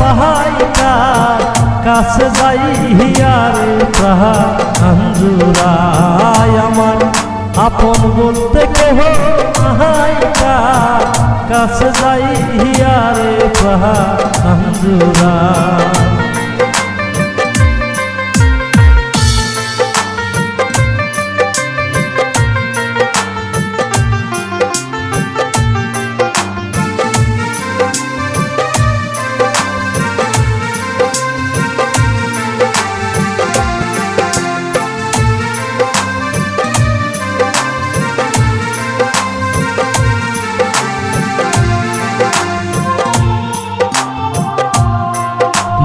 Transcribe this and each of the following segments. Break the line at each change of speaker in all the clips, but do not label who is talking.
কার কাছে যাই হিয়ার তাহা আঞ্জুরায় আমার। আপন বলতে কেহ কার কাছে যাই হিয়ার তাহা আঞ্জুরাই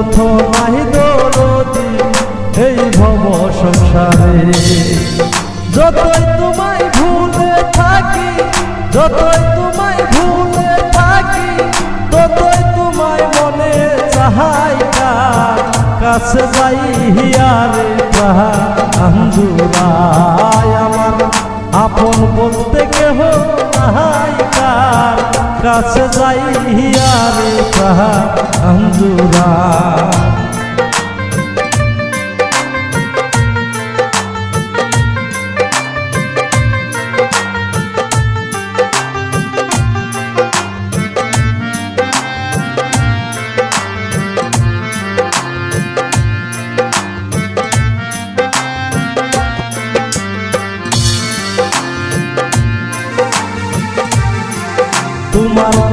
নাহি দরদি, এই ভব সংসারে। যতই তোমায় ভুলে থাকি, যতই তোমায় ভুলে থাকি, ততই তোমায় মনে চাহাই কাছে যাই হিয়ারে তাহা আন্দুরাই আমার, আপন বলতে কেহ নাহাই কার কাছে যাই হিয়ারে তাহা আন্দুরাই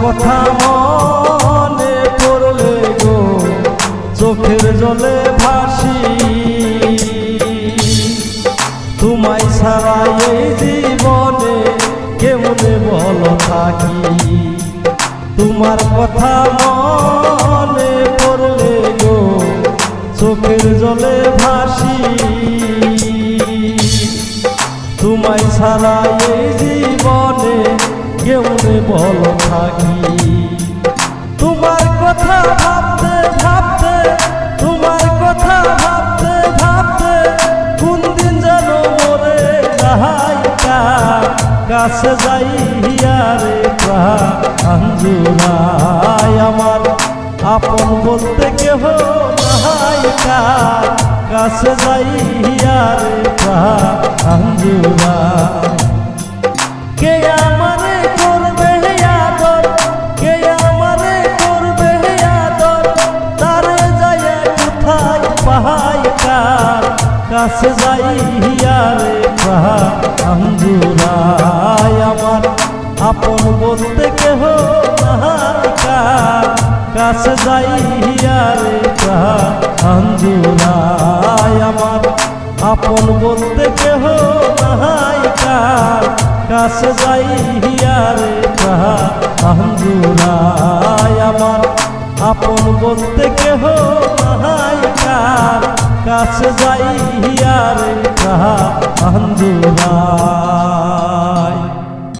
কথা মনে পড়লে গো, চোখের জলে ভাসি। তোমায় ছাড়া এই জীবনে কেমনে বল থাকি? তোমার কথা মনে পড়লে গো, চোখের জলে ভাসি। তোমায় ছাড়া এই বল থাকি। তোমার কথা ভাবতে ভাবতে, তোমার কথা ভাবতে ভাবতে কোন দিন যেন মরে যাহাই কার কাছে যাই হিয়ারে আঞ্জুরাই আমার। আপন বলতে কেহ নাহাই কার কাছে যাই হিয়ারে আঞ্জুরাই। কে আমারে কাছে যাই হিয়ারে পাহা আঞ্জুরাই আমার আপন বলতে কেহ কাছে যাই হিয়ারে পাহা আঞ্জুরাই আমার আপন বলতে কেহ কাছে যাই হিয়ারে কাহা আঞ্জুরাই আমার আপন বলতে কেহ কাছে যাই আর কাহা আঞ্জুরাই